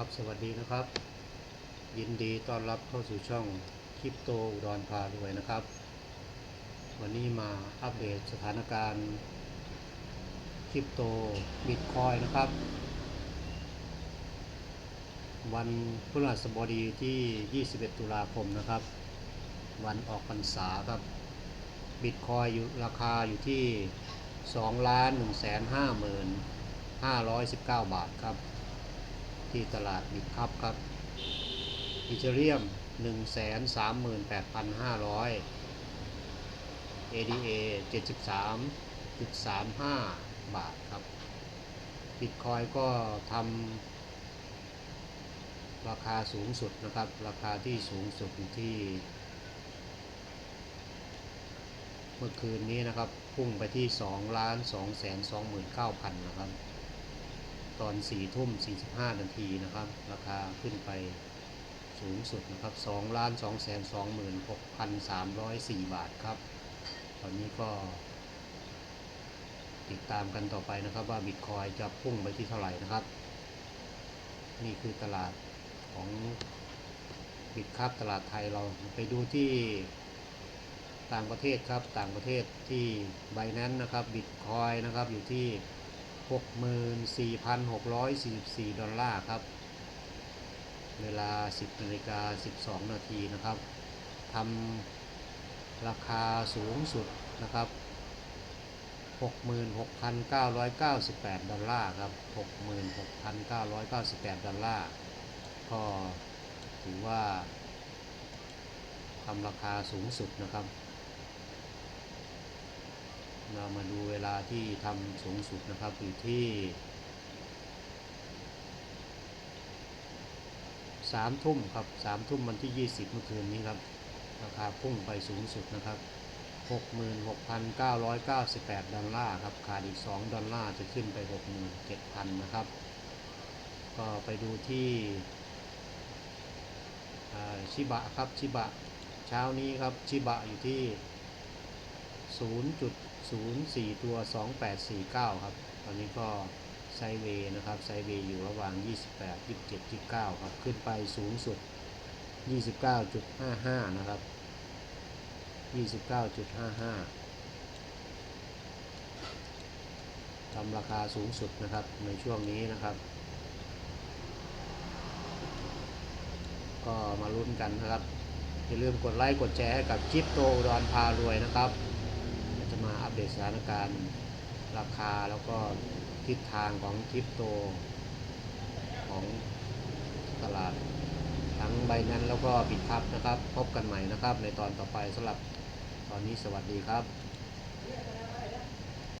ครับสวัสดีนะครับ ยินดีต้อนรับเข้าสู่ช่องคริปโตอุดรพารวยนะครับ วันนี้มาอัปเดตสถานการณ์คริปโตบิตคอยนะครับ วันพฤหัสบดีที่ 21 ตุลาคมนะครับ วันออกพรรษาครับบิตคอยอยู่ราคาอยู่ที่2ล้าน1 5 5 519บาทครับ ที่ตลาดบิตคับครับอีเทเรียม 138,500 ADA 73.35 บาทครับบิตคอยก็ทำราคาสูงสุดนะครับ ราคาที่สูงสุดที่ เมื่อคืนนี้นะครับ พุ่งไปที่2ล้าน2แสน29,000 นะครับ ตอน4ทุ่ม 45 นาทีนะครับ ราคาขึ้นไปสูงสุดนะครับ2ล้าน2แสน26,304บาทครับ ตอนนี้ก็ ติดตามกันต่อไปนะครับว่าบิตคอยจะพุ่งไปที่เท่าไหร่นะครับ นี่คือตลาดของบิตครับตลาดไทยเราไปดูที่ต่างประเทศครับต่างประเทศที่ไบแนนนะครับบิตคอยนะครับอยู่ที่ 64,644 ดอลลาร์ครับ เวลา 10นาฬิกา12 นาทีนะครับทำราคาสูงสุดนะครับ 66,998 ดอลลาร์ครับ 66,998 ดอลลาร์ ก็ถือว่าทำราคาสูงสุดนะครับ เรามาดูเวลาที่ทำสูงสุดนะครับอยู่ที่สามทุ่มครับสามทุ่มวันที่ 20 เมื่อคืนนี้ครับ ราคาพุ่งไปสูงสุดนะครับ 66,998 ดอลลาร์ครับ ขาดอีก 2 ดอลลาร์จะขึ้นไป 67,000 นะครับ ก็ไปดูที่ชิบะครับ ชิบะ เช้านี้ครับ ชิบะอยู่ที่ 04ตัว2849ครับ ตอนนี้ก็ไซเวย์นะครับ ไซเวย์อยู่ระหว่าง28 27 29ครับ ขึ้นไปสูงสุด29.55นะครับ29.55ทำราคาสูงสุดนะครับในช่วงนี้นะครับ ก็มาลุ้นกันนะครับ อย่าลืมกดไลค์กดแชร์ให้กับคลิปโตอุดรพารวยนะครับ เดตสถานการณ์ราคาแล้วก็ทิศทางของคริปโตของตลาด ทั้งใบนั้นแล้วก็บิตคับนะครับ พบกันใหม่นะครับในตอนต่อไปสำหรับตอนนี้สวัสดีครับ